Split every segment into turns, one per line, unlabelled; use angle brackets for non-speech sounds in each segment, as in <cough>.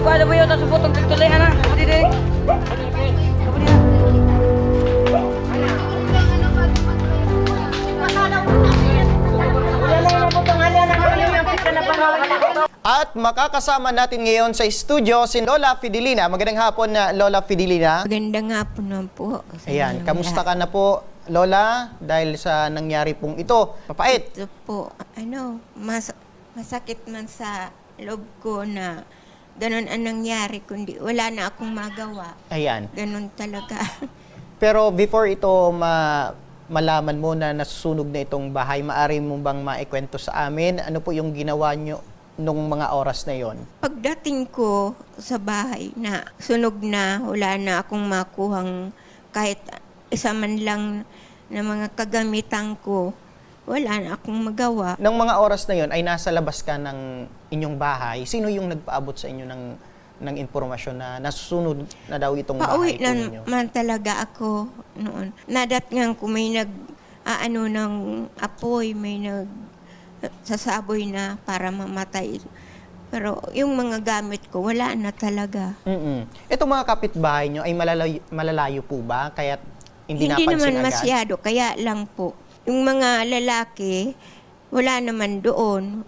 ko ada buyo ta subutong tuloy ana. Di di.
At makakasama natin ngayon sa studio si Lola Fidelina. Magandang hapon na Lola Fidelina.
Magandang hapon naman po. sa
Ayan,
inyong
kamusta
lahat.
ka na po Lola dahil sa nangyari pong ito? Papait.
Ito po, ano, mas, masakit man sa loob ko na ganun ang nangyari, kundi wala na akong magawa.
Ayan.
Ganun talaga. <laughs>
Pero before ito ma malaman mo na nasusunog na itong bahay, maari mo bang maikwento sa amin ano po yung ginawa nyo nung mga oras na yon?
Pagdating ko sa bahay na sunog na, wala na akong makuhang kahit isa man lang na mga kagamitan ko, wala na akong magawa.
Nung mga oras na yon ay nasa labas ka ng inyong bahay. Sino yung nagpaabot sa inyo ng ng impormasyon na nasusunod na daw itong bahay
Pauwi
po ninyo?
naman talaga ako noon. Nadatngan ko may nag aano ng apoy, may nag sasaboy na para mamatay. Pero yung mga gamit ko, wala na talaga.
Mm-mm. Mga kapitbahay nyo ay malalayo, malalayo po ba? Kaya hindi,
Hindi
napansin
naman
agad?
masyado, kaya lang po. Yung mga lalaki, wala naman doon.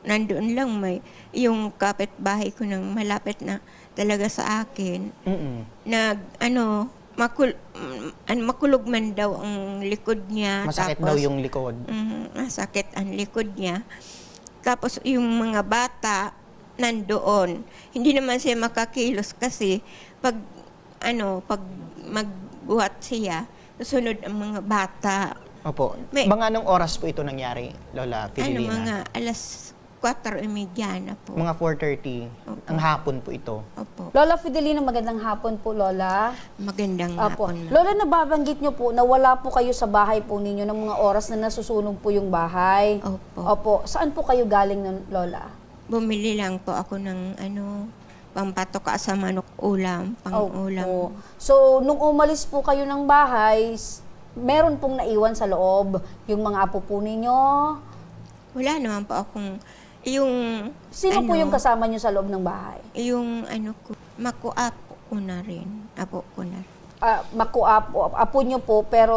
Nandoon lang may yung kapitbahay ko nang malapit na talaga sa akin.
Mm-mm.
nag ano makul an makulog man daw ang likod niya
Masakit
tapos
daw yung likod.
mm, masakit ang likod niya tapos yung mga bata nandoon hindi naman siya makakilos kasi pag ano pag magbuhat siya susunod ang mga bata
Opo.
May-
mga anong oras po ito nangyari, Lola
ano
Fidelina?
mga alas 4 na po
Mga 4.30.
Opo.
Ang hapon po ito.
opo
Lola Fidelina, magandang hapon po, Lola.
magandang
Apo.
hapon.
Lola, nababanggit niyo po na wala po kayo sa bahay po ninyo ng mga oras na nasusunog po yung bahay.
Opo.
Opo. Saan po kayo galing nun, Lola?
bumili lang po ako ng ano, pampatoka sa manok ulam, pang ulam.
Opo. So, nung umalis po kayo ng bahay, meron pong naiwan sa loob yung mga apo po ninyo.
Wala naman po akong, yung,
Sino po
ano,
yung kasama niyo sa loob ng bahay?
yung ano ko, makuap ko na rin, apo ko na rin.
Ah, makuapo, apo niyo po, pero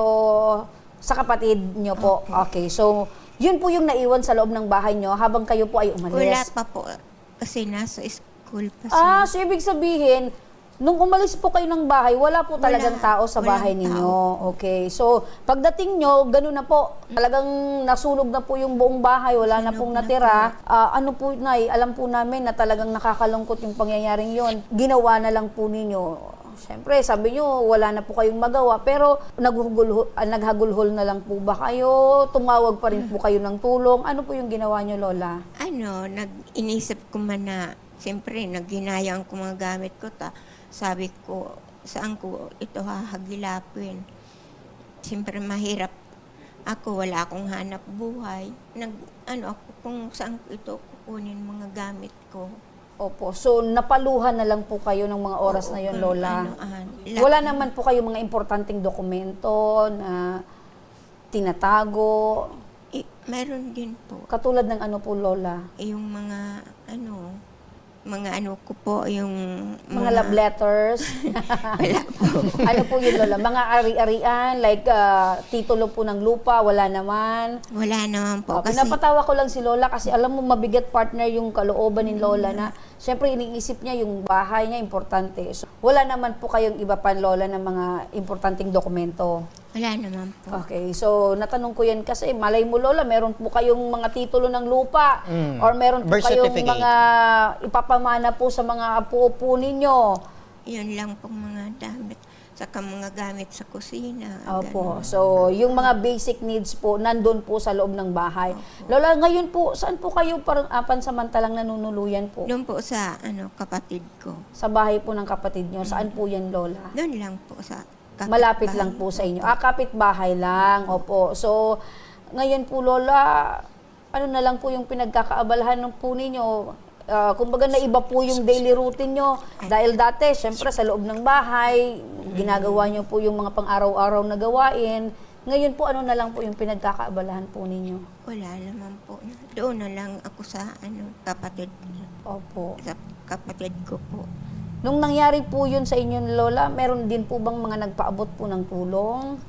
sa kapatid niyo po. Okay, so, yun po yung naiwan sa loob ng bahay niyo habang kayo po ay umalis.
Wala pa po, kasi nasa school pa siya.
Ah, so ibig sabihin, nung umalis po kayo ng bahay, wala po
Wala.
talagang tao sa
Walang
bahay ninyo. Okay. So, pagdating nyo, ganun na po. Talagang nasunog na po yung buong bahay, wala na
Sunog
pong
na
natira. Ah, ano po, Nay, alam po namin na talagang nakakalungkot yung pangyayaring yon. Ginawa na lang po ninyo. Siyempre, sabi nyo, wala na po kayong magawa. Pero, naghugul, ah, naghagulhol na lang po ba kayo? Tumawag pa rin po kayo ng tulong? Ano po yung ginawa nyo, Lola?
ano, nag-inisip ko man na, siyempre, naghinayang ko mga gamit ko, ta, sabi ko, saan ko ito hahagilapin? Siyempre, mahirap ako, wala akong hanap buhay. Nag, ano ako, kung saan ko ito kukunin mga gamit ko.
Opo. So, napaluhan na lang po kayo ng mga oras
Oo,
na yon Lola.
ano, ah,
Wala naman po kayo mga importanteng dokumento na tinatago.
Eh, meron din po.
Katulad ng ano po, Lola?
Yung mga, ano, mga ano ko po, yung
Mga love letters. <laughs>
Wala po. <laughs>
ano po yun, Lola? Mga ari-arian, like ah, titulo po ng lupa, wala naman.
Wala naman po.
Oh,
kasi,
pinapatawa ko lang si Lola kasi alam mo mabigat partner yung kalooban ni Lola na syempre iniisip niya yung bahay niya importante. So, wala naman po kayong iba pa Lola ng mga importanteng dokumento.
Wala naman po.
Okay, so natanong ko yan kasi malay mo Lola, meron po kayong mga titulo ng lupa
Mm.
or meron po
Birth
kayong
certificate.
mga ipapamana po sa mga apo-apo ninyo.
Yun lang pong mga damit. Saka mga gamit sa kusina.
Opo.
ganun.
So, yung mga basic needs po nandun po sa loob ng bahay. Lola, ngayon po, saan po kayo parang uh, pansamantalang nanunuluyan po?
Doon po sa ano kapatid ko.
Sa bahay po ng kapatid nyo. Saan po yan, Lola?
Doon lang po sa kapitbahay
Malapit lang po sa inyo. Ah, kapit-bahay lang. Opo. So, ngayon po, Lola, ano na lang po yung pinagkakaabalahan ng po ninyo? Ah, kumbaga na iba po yung daily routine nyo. Dahil dati, syempre sa loob ng bahay, ginagawa nyo po yung mga pang-araw-araw na gawain. Ngayon po, ano na lang po yung pinagkakaabalahan po ninyo?
Wala naman po. Doon na lang ako sa ano kapatid ko.
Opo.
Sa kapatid ko po.
Nung nangyari po yun sa inyong lola, meron din po bang mga nagpaabot po ng tulong?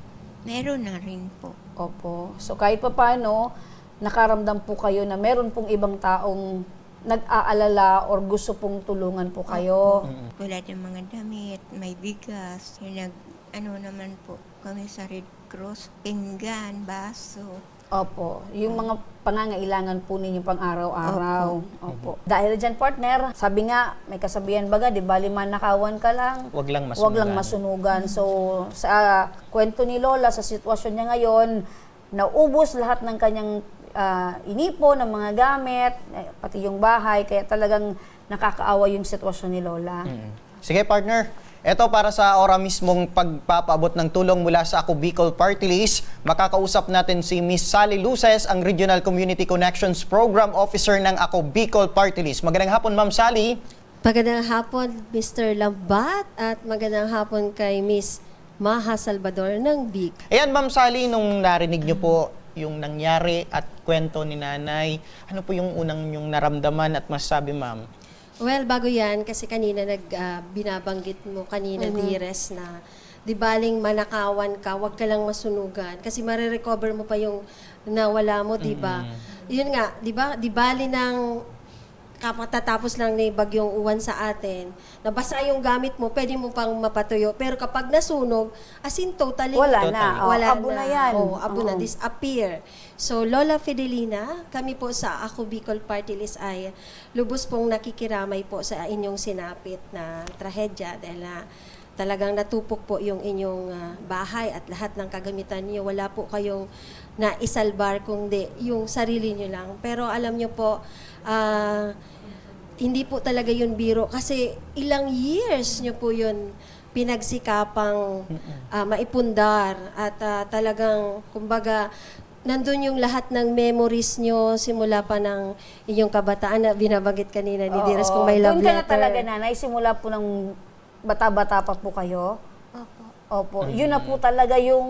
Meron na rin po.
Opo. So kahit pa paano, nakaramdam po kayo na meron pong ibang taong nag-aalala or gusto pong tulungan po kayo.
Tulad ng mga damit, may bigas, yung nag, ano naman po kami sa Red Cross, pinggan, baso.
Opo. Yung mga pangangailangan po ninyo pang araw-araw. Opo. Dahil dyan, partner, sabi nga, may kasabihan baga, di ba, lima nakawan ka lang.
Wag lang masunugan.
Huwag lang masunugan. So, sa kwento ni Lola, sa sitwasyon niya ngayon, naubos lahat ng kanyang ah, inipo ng mga gamit, eh, pati yung bahay, kaya talagang nakakaawa yung sitwasyon ni Lola.
Mm. Sige partner, ito para sa ora mismong pagpapaabot ng tulong mula sa Ako Bicol Party List, makakausap natin si Miss Sally Luces, ang Regional Community Connections Program Officer ng Ako Bicol Party List. Magandang hapon Ma'am Sally.
Magandang hapon, Mr. Lambat, at magandang hapon kay Miss Maha Salvador ng BIC.
Ayan Ma'am Sally, nung narinig niyo po yung nangyari at kwento ni nanay, ano po yung unang yung naramdaman at masabi ma'am?
Well, bago yan, kasi kanina nag, ah, binabanggit mo kanina, Dires, na di baling manakawan ka, wag ka lang masunugan. Kasi marirecover mo pa yung nawala mo, di ba? Yun nga, di ba? Di bali ng kapatatapos lang ni bagyong uwan sa atin, nabasa yung gamit mo, pwede mo pang mapatuyo. Pero kapag nasunog, as in totally,
Wala na.
Totally.
Oh,
wala
abo na yan.
Oo, abo na,
Oo.
disappear. So, Lola Fidelina, kami po sa Ako Bicol Party List ay lubos pong nakikiramay po sa inyong sinapit na trahedya dahil na talagang natupok po yung inyong ah, bahay at lahat ng kagamitan niyo. Wala po kayong naisalbar kundi yung sarili niyo lang. Pero alam niyo po, ah, hindi po talaga yun biro kasi ilang years nyo po yun pinagsikapang ah, maipundar at ah, talagang kumbaga nandun yung lahat ng memories nyo simula pa ng inyong kabataan na binabanggit kanina ni Dires kung may love
Doon ka na
letter.
talaga, nanay, simula po ng bata-bata pa po kayo.
Opo.
Opo. Yun na po talaga yung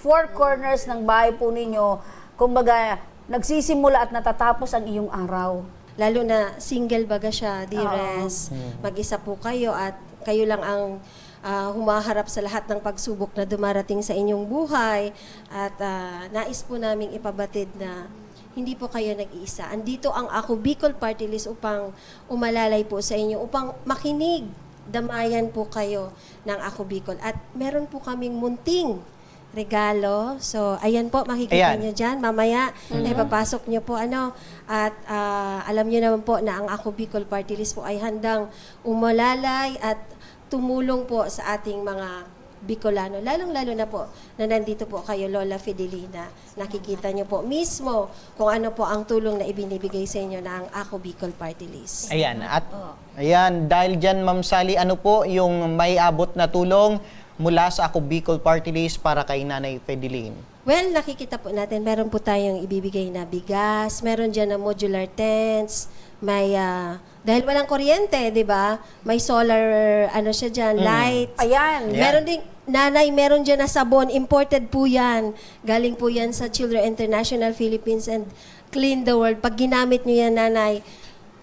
four corners ng bahay po ninyo. Kumbaga, nagsisimula at natatapos ang iyong araw.
Lalo na single baga siya, Dires. Mag-isa po kayo at kayo lang ang ah, humaharap sa lahat ng pagsubok na dumarating sa inyong buhay. At ah, nais po naming ipabatid na hindi po kayo nag-iisa. Andito ang Ako Bicol Party List upang umalalay po sa inyo, upang makinig, damayan po kayo ng Ako Bicol. At meron po kaming munting regalo. So, ayan po, makikita
Ayan.
nyo dyan. Mamaya, ay papasok nyo po ano. At ah, alam nyo naman po na ang Ako Bicol Party List po ay handang umulalay at tumulong po sa ating mga Bicolano. Lalong-lalo na po na nandito po kayo, Lola Fidelina. Nakikita nyo po mismo kung ano po ang tulong na ibinibigay sa inyo ng Ako Bicol Party List.
Ayan, at ayan, dahil dyan Ma'am Sally, ano po yung may abot na tulong mula sa Ako Bicol Party List para kay Nanay Fedeline?
Well, nakikita po natin, meron po tayong ibibigay na bigas, meron dyan na modular tents, may, ah, dahil walang kuryente, di ba? May solar, ano siya dyan, light.
Ayan.
Yeah.
Meron ding, nanay, meron dyan na sabon, imported po yan. Galing po yan sa Children International Philippines and Clean the World. Pag ginamit nyo yan, nanay,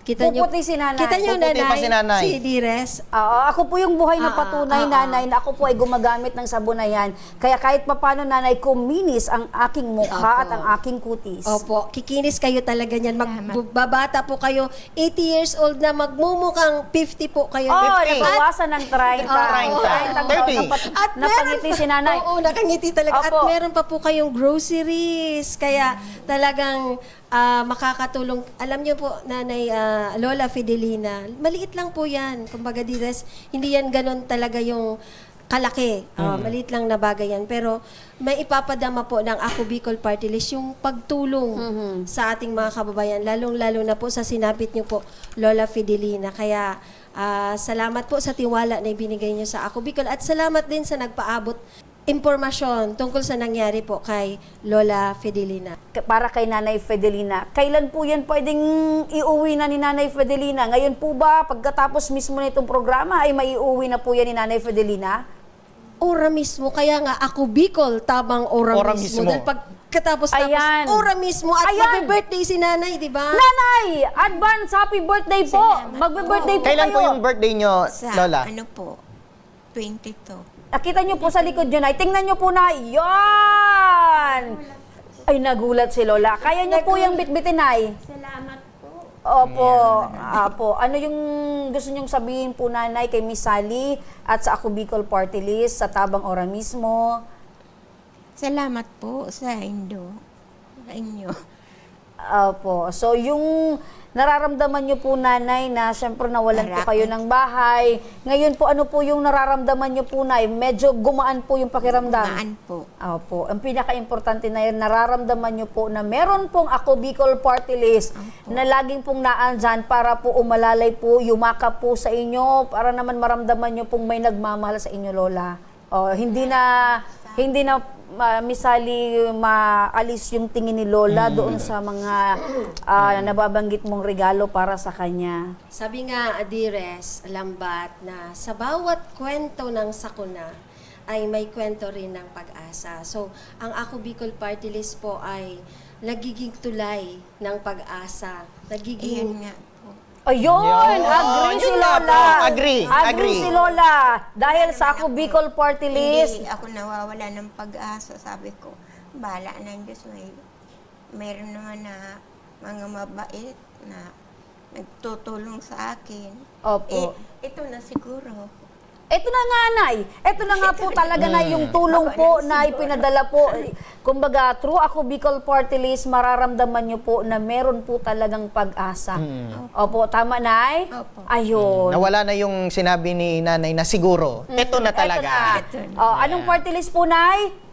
kita nyo,
Puputi si nanay.
kita nyo,
Puputi
nanay,
pa si nanay.
si Dires,
Oo, ako po yung buhay na
Ah,
patunay,
ah, ah.
nanay, na ako po ay gumagamit ng sabon na yan. Kaya kahit papano, nanay, kuminis ang aking mukha
Opo.
at ang aking kutis.
Opo, kikinis kayo talaga niyan. Magbabata po kayo, 80 years old na, magmumukhang 50 po kayo.
Oh,
50.
nabawasan ng 30.
Oo,
30.
30.
At
Napangiti si nanay.
Oo, nakangiti talaga. At
Opo.
meron pa po kayong groceries. Kaya talagang ah, makakatulong. Alam niyo po, Nanay ah, Lola Fidelina, maliit lang po yan. Kumbaga, Dires, hindi yan ganun talaga yung kalaki. Ah, Maliit lang na bagay yan. Pero may ipapadama po ng Ako Bicol Party List yung pagtulong sa ating mga kababayan. Lalong-lalo na po sa sinapit niyo po, Lola Fidelina. Kaya ah, salamat po sa tiwala na ibinigay niyo sa Ako Bicol. At salamat din sa nagpaabot impormasyon tungkol sa nangyari po kay Lola Fidelina.
Para kay Nanay Fedelina. Kailan po yan pwedeng iuwi na ni Nanay Fedelina? Ngayon po ba, pagkatapos mismo nitong programa, ay maiuwi na po yan ni Nanay Fedelina?
Ora mismo, kaya nga ako Bicol, tabang ora,
Ora
mismo.
mismo.
Dahil pag pagkatapos
Ayan.
tapos ora mismo at
Ayan.
birthday si nanay, di ba?
Nanay, advance happy birthday po.
Salamat
Magbe-birthday po
Kailan
kayo.
po yung birthday nyo,
Sa
Lola?
ano po, 22.
Nakita niyo po sa likod niyo, Nay. Tingnan niyo po na. Yan! Ay, nagulat si Lola. Kaya niyo po yung bitbitin, Nay.
Salamat po.
Opo, apo. Ano yung gusto niyong sabihin po, Nanay, kay Miss Sally at sa Ako Bicol Party List, sa Tabang Ora mismo?
Salamat po sa Indo. Sa inyo.
Opo. So, yung nararamdaman niyo po, Nanay, na syempre nawalan po
Harapin.
kayo ng bahay. Ngayon po, ano po yung nararamdaman niyo po, Nay? Medyo gumaan po yung pakiramdam.
Maan po.
Opo. Ang pinaka-importante na yun, nararamdaman nyo po na meron pong ako Bicol Party List na laging pong naandyan para po umalalay po, yumakap po sa inyo, para naman maramdaman nyo pong may nagmamahal sa inyo, Lola. O, hindi na, hindi na ma- misali maalis yung tingin ni Lola doon sa mga ah, nababanggit mong regalo para sa kanya.
Sabi nga, Adires, Lambat, na sa bawat kwento ng sakuna, ay may kwento rin ng pag-asa. So, ang Ako Bicol Party List po ay nagiging tulay ng pag-asa. Nagiging.
Ayun!
Yun!
Agree si
Yun
Lola!
po. Agree, agree.
si Lola! Dahil sa ako Bicol Party List,
Hindi ako nawawala ng pag-asa. Sabi ko, bala ng Diyos. May, meron naman na mga mabait na nagtutulong sa akin.
Opo.
Eh, ito na siguro.
Ito na nga, Nay. Ito na nga po talaga na yung tulong po na ipinadala po. Kumbaga, through ako Bicol Party List, mararamdaman nyo po na meron po talagang pag-asa. Opo, tama, Nay?
Opo.
Ayun.
Nawala na yung sinabi ni nanay na siguro. Ito na talaga.
Ito na. Oh, anong party list po, Nay?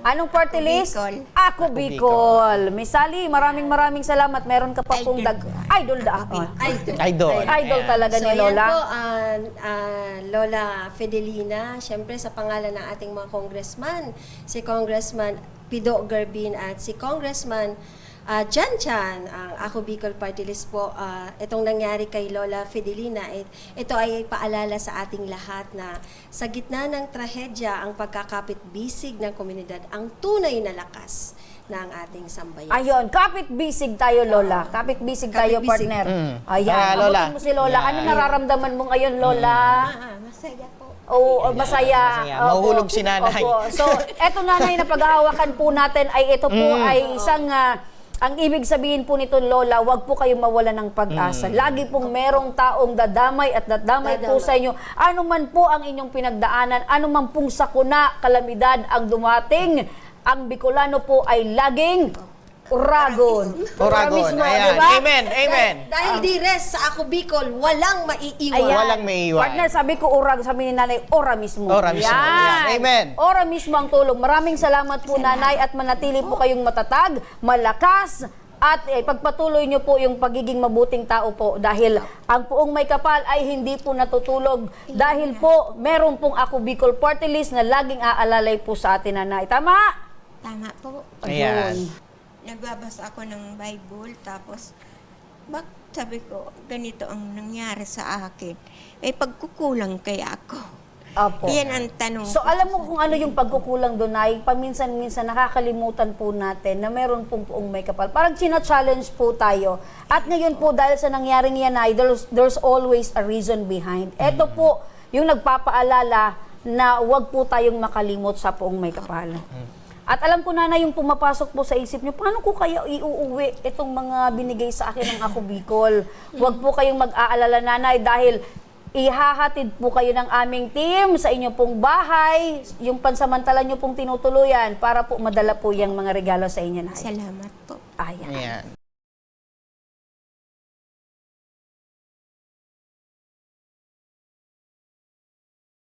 Anong party
Ako
list?
Bicol.
Ako Bicol. Miss Sally, maraming maraming salamat. Meron ka pa pong
Idol
dag... Idol da. Oh.
idol.
Idol.
Idol talaga
So,
ni
yan
Lola.
po, ah, ah, Lola Fidelina, syempre sa pangalan ng ating mga congressman, si Congressman Pido Garbin at si Congressman ah, Jan Chan, ang Ako Bicol Party List po, ah, itong nangyari kay Lola Fidelina, it, ito ay paalala sa ating lahat na sa gitna ng trahedya, ang pagkakapit-bisig ng komunidad, ang tunay na lakas ng ating sambayan.
Ayun, kapit bisig tayo, Lola. Kapit bisig tayo,
Kapit-bisig.
partner.
Mm.
Ayan, abutin
Lola.
mo si Lola. Ano
Yan.
nararamdaman mo ngayon, Lola?
Ah, masaya po.
Oo, masaya.
Masaya.
Opo.
Mahuhulog si nanay.
Opo. So, eto nanay na paghahawakan po natin ay ito po
Mm.
ay isang ah, ang ibig sabihin po nito, Lola, wag po kayong mawala ng pag-asa.
Mm.
Lagi pong merong taong dadamay at dadamay po
Dadamay.
sa inyo. Ano man po ang inyong pinagdaanan, ano man pong sakuna, kalamidad ang dumating, ang Bicolano po ay laging uragon.
Oragon.
mismo,
Ayan.
di ba?
Amen. Amen.
Dahil di res sa Ako Bicol, walang maiiwan.
Ayan.
Walang may iwan.
Partner, sabi ko urag, sabi ni nanay, ora mismo.
Ora mismo. Yan. Amen.
Ora mismo ang tulong. Maraming salamat po nanay at manatili po kayong matatag, malakas, at eh, pagpatuloy niyo po yung pagiging mabuting tao po dahil ang puong may kapal ay hindi po natutulog dahil po meron pong ako Bicol Party List na laging aalalay po sa atin nanay. Tama?
Tama po.
Ayan.
Nagbabasa ako ng Bible, tapos, bak, sabi ko, ganito ang nangyari sa akin. Eh, pagkukulang kaya ako.
Opo.
Yan ang tanong.
So alam mo kung ano yung pagkukulang doon ay paminsan-minsan nakakalimutan po natin na meron pong puong may kapal. Parang china-challenge po tayo. At ngayon po dahil sa nangyaring yan ay there's, there's always a reason behind. Ito po yung nagpapaalala na wag po tayong makalimot sa puong may kapal. At alam ko na na yung pumapasok po sa isip niyo, paano ko kaya iuuwi itong mga binigay sa akin ng Ako Bicol? Huwag po kayong mag-aalala nanay dahil ihahatid po kayo ng aming team sa inyo pong bahay, yung pansamantala nyo pong tinutuluyan para po madala po yung mga regalo sa inyo na.
Salamat po.
Ayan.
Ayan.